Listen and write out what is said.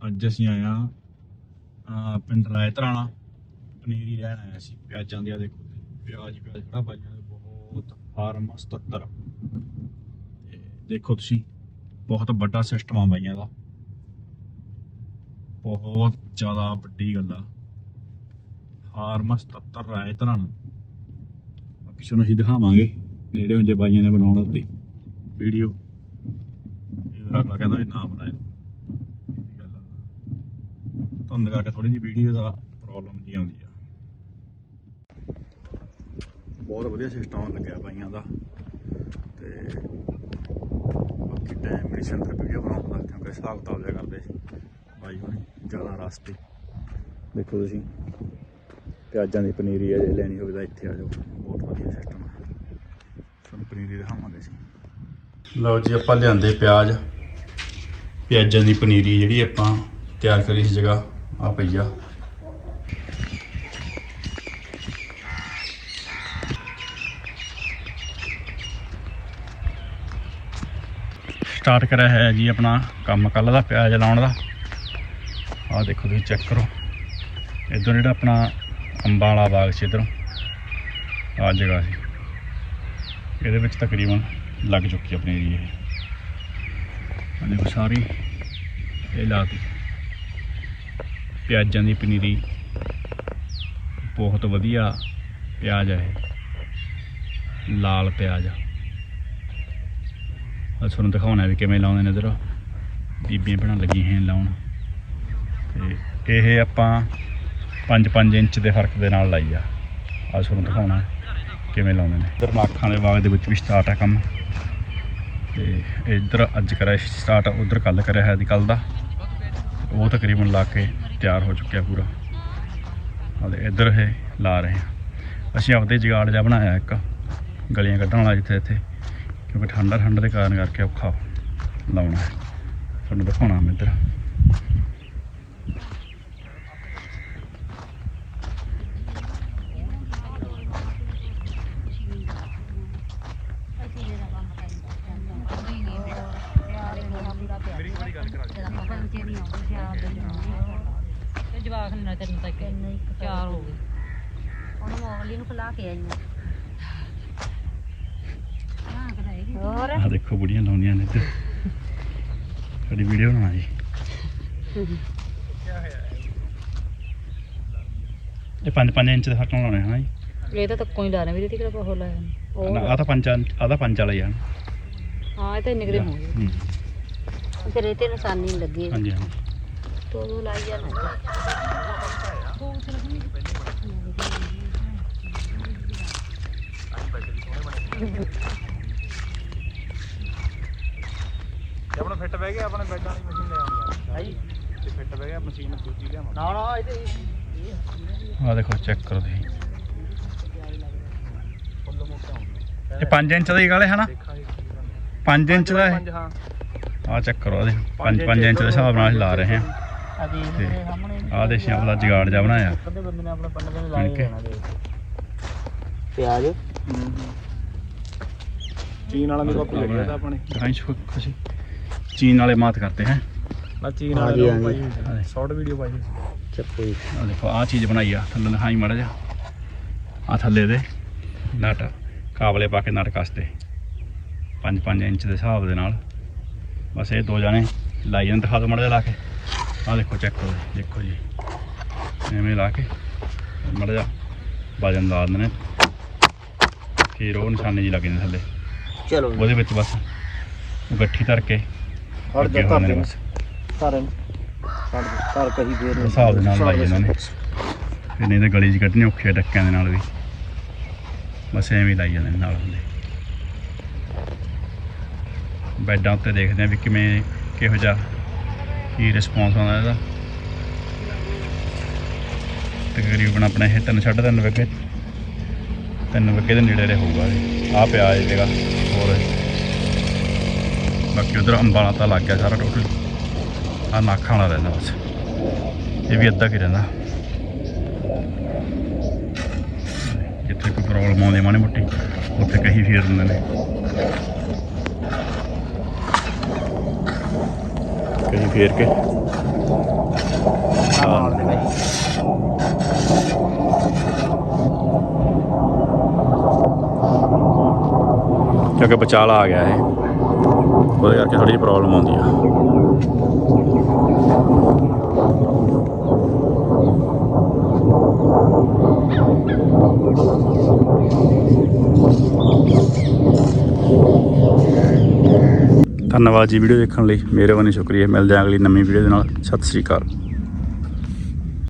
ਅੱਜ ਅਸੀਂ ਆਏ ਆ ਪਿੰਡ ਰਾਇਤਰਾਣਾ ਪਨੀਰੀ ਲੈਣ ਆਇਆ ਸੀ ਪਿਆਜ਼ਾਂ ਦੀ ਆ ਦੇਖੋ ਪਿਆਜ਼ ਪਿਆਜ਼ ਖੜਾ ਪਾਈਆਂ ਬਹੁਤ ਫਾਰਮ 77 ਤੇ ਦੇਖੋ ਤੁਸੀਂ, ਬਹੁਤ ਵੱਡਾ ਸਿਸਟਮ ਆ ਬਾਈਆਂ ਦਾ। ਬਹੁਤ ਜ਼ਿਆਦਾ ਵੱਡੀ ਗੱਲ ਆ। ਫਾਰਮ 77 ਰਾਇਤਰਾਣਾ ਬਾਕੀ ਤੁਹਾਨੂੰ ਅਸੀਂ ਦਿਖਾਵਾਂਗੇ, ਨੇੜੇ ਹੁੰਦੇ ਬਾਈਆਂ ਨੇ ਬਣਾਉਣ ਉੱਤੇ ਵੀਡੀਓ। ਇਹ ਰਾਣਾ ਕਹਿੰਦਾ ਵੀ ਨਾ ਬਣਾਇਆ ਧੁੰਦ ਕਰਕੇ ਥੋੜੀ ਜਿਹੀ ਵੀਡੀਓ ਦਾ ਪ੍ਰੋਬਲਮ ਜੀ ਆਉਂਦੀ ਆ। ਬਹੁਤ ਵਧੀਆ ਸਿਸਟਮ ਲੱਗਿਆ ਬਾਈਆਂ ਦਾ। ਤੇ ਬਾਕੀ ਟਾਈਮ ਮੇਰੀ ਸੰਦਰ ਵੀਡੀਓ ਬਣਾਉਣ ਦਾ, ਕਿਉਂਕਿ ਹਿਸਾਬ ਕਿਤਾਬ ਜਿਹਾ ਕਰਦੇ ਸੀ। ਬਾਈ ਹੁਣੀ, ਜ਼ਿਆਦਾ ਰਸਤੇ ਦੇਖੋ ਤੁਸੀਂ, ਪਿਆਜ਼ਾਂ ਦੀ ਪਨੀਰੀ ਹੈ ਜੇ ਲੈਣੀ ਹੋਵੇ ਤਾਂ ਇੱਥੇ ਆ ਜਾਓ। ਬਹੁਤ ਵਧੀਆ ਸਿਸਟਮ ਹੈ ਤੁਹਾਨੂੰ ਪਨੀਰੀ ਦਿਖਾਵਾਂਗੇ ਅਸੀਂ। ਲਓ ਜੀ, ਆਪਾਂ ਲਿਆਂਦੇ ਪਿਆਜ਼। ਪਿਆਜ਼ਾਂ ਦੀ ਪਨੀਰੀ ਜਿਹੜੀ ਆਪਾਂ ਤਿਆਰ ਕਰੀ ਇਸ ਜਗ੍ਹਾ। ਆ ਪਈ ਸਟਾਰਟ ਕਰਿਆ ਹੈ ਜੀ ਆਪਣਾ ਕੰਮ ਕੱਲ ਦਾ, ਪਿਆਜ਼ ਲਾਉਣ ਦਾ। ਆਹ ਦੇਖੋ ਤੁਸੀਂ ਚੈੱਕ ਕਰੋ। ਇੱਧਰ ਜਿਹੜਾ ਆਪਣਾ ਅੰਬਾਂ ਵਾਲਾ ਬਾਗ ਸੀ ਇੱਧਰੋਂ, ਆਹ ਜਗ੍ਹਾ ਸੀ। ਇਹਦੇ ਵਿੱਚ ਤਕਰੀਬਨ ਲੱਗ ਚੁੱਕੀ ਆਪਣੇ ਏਰੀਏ ਇਹ। ਦੇਖੋ ਸਾਰੀ, ਇਹ ਲਾਤੀ ਪਿਆਜ਼ਾਂ ਦੀ ਪਨੀਰੀ। ਬਹੁਤ ਵਧੀਆ ਪਿਆਜ਼ ਹੈ ਲਾਲ ਪਿਆਜ਼ ਆ। ਆਹ ਤੁਹਾਨੂੰ ਦਿਖਾਉਣਾ ਵੀ ਕਿਵੇਂ ਲਾਉਂਦੇ ਨੇ ਇਧਰ। ਬੀਬੀਆਂ ਬਣਾ ਲੱਗੀਆਂ ਹੈ ਲਾਉਣ। ਤੇ ਇਹ ਆਪਾਂ 5-5 ਇੰਚ ਦੇ ਫ਼ਰਕ ਦੇ ਨਾਲ ਲਾਈ ਆ। ਆ ਤੁਹਾਨੂੰ ਦਿਖਾਉਣਾ ਕਿਵੇਂ ਲਾਉਂਦੇ ਨੇ। ਇਧਰ ਨਾਖਾਂ ਦੇ ਬਾਗ ਦੇ ਵਿੱਚ ਵੀ ਸਟਾਰਟ ਆ ਕੰਮ। ਤੇ ਇੱਧਰ ਅੱਜ ਕਰਿਆ ਸਟਾਰਟ ਉਧਰ ਕੱਲ ਕਰਿਆ ਹੈ ਅੱਜ ਕੱਲ ਦਾ। ਉਹ ਤਕਰੀਬਨ ਲਾ ਕੇ ਤਿਆਰ ਹੋ ਚੁੱਕਿਆ ਪੂਰਾ। ਹਾਲੇ ਇੱਧਰ ਇਹ ਲਾ ਰਹੇ ਆ। ਅਸੀਂ ਆਪਦੇ ਜਗਾੜ ਜਿਹਾ ਬਣਾਇਆ ਇੱਕ, ਗਲੀਆਂ ਕੱਢਣ ਵਾਲਾ ਜਿੱਥੇ ਇੱਥੇ, ਕਿਉਂਕਿ ਠੰਡਾ ਠੰਡ ਦੇ ਕਾਰਨ ਕਰਕੇ ਔਖਾ ਲਾਉਣਾ। ਤੁਹਾਨੂੰ ਦਿਖਾਉਣਾ ਮੈਂ ਇੱਧਰ। ਤੇ ਜਵਾਕ ਨੇ ਨਾ ਤੈਨੂੰ ਤੱਕ ਚਾਰ ਹੋ ਗਏ। ਉਹਨੂੰ ਮੋਗਲੀ ਨੂੰ ਖਿਲਾ ਕੇ ਆਈ ਮੈਂ ਹਾਂ ਕਰਾਏਗੀ ਹੋਰ? ਆ ਦੇਖੋ ਬੁੜੀਆਂ ਲਾਉਂਦੀਆਂ ਨੇ ਇੱਧਰ। ਸਾਡੀ ਵੀਡੀਓ ਬਣਾ ਜੀ ਇਹ 5-5 ਇੰਚ ਦੇ ਫ਼ਰਕ ਨਾਲ ਲਾਉਣੇ ਹਨ ਜੀ। ਇਹ ਤਾਂ ਤੱਕੋਂ ਹੀ ਲਾ ਰਹੇ ਵੀਰੇ ਤੇ ਕਿਹੜਾ ਬਹੁਤ ਲਾਇਆ ਨਾ, ਆਹ ਤਾਂ 5 ਆਹ ਤਾਂ 5 ਵਾਲਾ ਹੀ ਆ। ਹਾਂ ਇਹ ਤਾਂ ਨਿਕਲੇ ਹੋ। ਗਏ। ਹੂੰ, ਫਿਰ ਇਹ ਤੇ ਨਿਸ਼ਾਨੀ ਨੀ ਲੱਗੀ ਹਾਂਜੀ ਹਾਂਜੀ। ਤੋ ਉਹ ਲਾਈ ਜਾਣਾ ਜੇ ਆਪਣਾ ਫਿੱਟ ਬਹਿ ਗਿਆ ਆਪਣੇ ਬੈੱਡਾਂ ਵਾਲੀ ਮਸ਼ੀਨ ਲੈ ਆਉਣੀ ਆ। ਹਾਂਜੀ ਜੇ ਫਿੱਟ ਬਹਿ ਗਿਆ ਮਸ਼ੀਨ ਦੂਜੀ ਲਿਆਵਾਂ। ਨਾ ਨਾ ਇਹਦੇ ਆਹ ਦੇਖੋ ਚੈੱਕ ਕਰੋ ਤੁਸੀਂ। ਫੁੱਲ ਮੋਟਾ ਹੁੰਦਾ ਇਹ 5 ਇੰਚ ਦਾ ਹੀ ਗਾਲੇ ਹਨਾ? ਦੇਖਾਂਗੇ 5 ਇੰਚ ਦਾ ਪੰਜ ਹਾਂ। ਆ ਚੈੱਕ ਕਰੋ ਇਹਦੇ। 5-5 ਇੰਚ ਦੇ ਹਿਸਾਬ ਨਾਲ ਅਸੀਂ ਲਾ ਰਹੇ ਹਾਂ। ਆ ਸਾਹਮਣੇ ਆਹ ਦੇ ਜਗਾੜ ਜਾ ਬਣਾਇਆ। ਕਦੇ ਬੰਦੇ ਨੇ ਆਪਣੇ ਪੰਨ ਦੇ ਬਣ ਲਾਏ ਕੇ। ਜਾਣਾ ਦੇ ਪਿਆਜ਼? ਚੀਨ ਵਾਲਾ ਦੀ ਕਾਪੀ ਲੱਗੀ ਤਾਂ ਆਪਣੇ ਦਿਖਾਈ ਖੁਸ਼ੀ। ਚੀਨ ਵਾਲੇ ਮਾਤ ਕਰਤੇ ਹੈ। ਨਾ ਚੀਨ ਵਾਲਾ ਹਾਂਜੀ, ਲੋਕ ਪਾਈ ਹਾਂਜੀ। ਸ਼ਾਰਟ ਵੀਡੀਓ ਪਾਈ ਚੱਪੀ। ਆ ਦੇਖੋ ਆ ਚੀਜ਼ ਬਣਾਈ ਆ। ਥੱਲੇ ਦਿਖਾਈ ਮੜਾ ਜਾ ਆ ਥੱਲੇ ਦੇ ਨਟ। ਕਾਬਲੇ ਪਾ ਕੇ ਨਟ ਕਸਤੇ 5-5 ਇੰਚ ਦੇ ਹਿਸਾਬ ਦੇ ਨਾਲ। ਬਸ ਇਹ ਦੋ ਜਾਣੇ ਲਾਈ ਜਾਂਦੇ ਦਿਖਾ ਦੋ ਮੜਾ ਲਾ ਕੇ। ਆ ਦੇਖੋ ਚੈੱਕ ਕਰੋ ਦੇਖੋ ਜੀ। ਐਵੇਂ ਲਾ ਕੇ ਮੜਾ ਜਾ ਵਜਨ ਲਾ ਦਿੰਦੇ ਨੇ। ਫਿਰ ਉਹ ਨਿਸ਼ਾਨੇ ਜੀ ਲੱਗ ਜਾਂਦੇ ਥੱਲੇ। ਚਲੋ ਉਹਦੇ ਵਿੱਚ ਬਸ ਗੱਠੀ ਧਰ ਕੇ ਹੁੰਦੇ ਨੇ ਧਰ ਬਸ ਧਰ ਧਰ ਧਰ ਕਹੀ ਫੇਰ ਹਿਸਾਬ ਦੇ ਨਾਲ ਲਾਈ ਜਾਂਦੇ ਨੇ। ਫਿਰ ਨਹੀਂ ਤਾਂ ਗਲੀ 'ਚ ਕੱਢਣੀ ਔਖੀ ਡੱਕਿਆਂ ਦੇ ਨਾਲ ਵੀ। ਬਸ ਐਵੇਂ ਲਾਈ ਜਾਂਦੇ ਨੇ ਨਾਲ ਹੁੰਦੇ। ਬੈੱਡਾਂ ਉੱਤੇ ਦੇਖਦੇ ਆ ਵੀ ਕਿਵੇਂ, ਕਿਹੋ ਜਿਹਾ ਕੀ ਰਿਸਪੌਂਸ ਆਉਂਦਾ ਇਹਦਾ। ਤਕਰੀਬਨ ਆਪਣੇ ਇਹ ਤਿੰਨ ਸਾਢੇ ਤਿੰਨ ਵਗੇ ਤਿੰਨ ਵਗੇ ਦੇ ਨੇੜੇ ਹੋਊਗਾ ਆ ਪਿਆ ਇਹ ਜਗ੍ਹਾ, ਹੋਰ ਬਾਕੀ ਉਧਰ ਅੰਬਾਲਾ ਤਾਂ ਲੱਗ ਗਿਆ ਸਾਰਾ ਟੋਟਲ ਆ ਨਾਖਾਂ ਵਾਲਾ ਰਹਿੰਦਾ ਬਸ। ਇਹ ਵੀ ਅੱਧਾ ਕੀ ਰਹਿੰਦਾ। ਜਿੱਥੇ ਕੋਈ ਪ੍ਰੋਬਲਮ ਆਉਂਦੀ ਮਾੜੀ ਮੋਟੀ, ਉੱਥੇ ਕਹੀ ਫੇਰ ਦਿੰਦੇ ਨੇ। ਕਹੀ ਫੇਰ ਕੇ। ਕਿਉਂਕਿ ਬਚਾਲਾ ਆ ਗਿਆ ਇਹ। ਉਹਦੇ ਕਰਕੇ ਥੋੜੀ ਜਿਹੀ ਪ੍ਰੋਬਲਮ ਆਉਂਦੀ ਆ। ਧੰਨਵਾਦ ਜੀ ਵੀਡੀਓ ਦੇਖਣ ਲਈ। ਮਿਹਰਬਾਨੀ ਸ਼ੁਕਰੀਆ। ਮਿਲਦੇ ਹਾਂ ਅਗਲੀ ਨਵੀਂ ਵੀਡੀਓ ਦੇ ਨਾਲ। ਸਤਿ ਸ੍ਰੀ ਅਕਾਲ।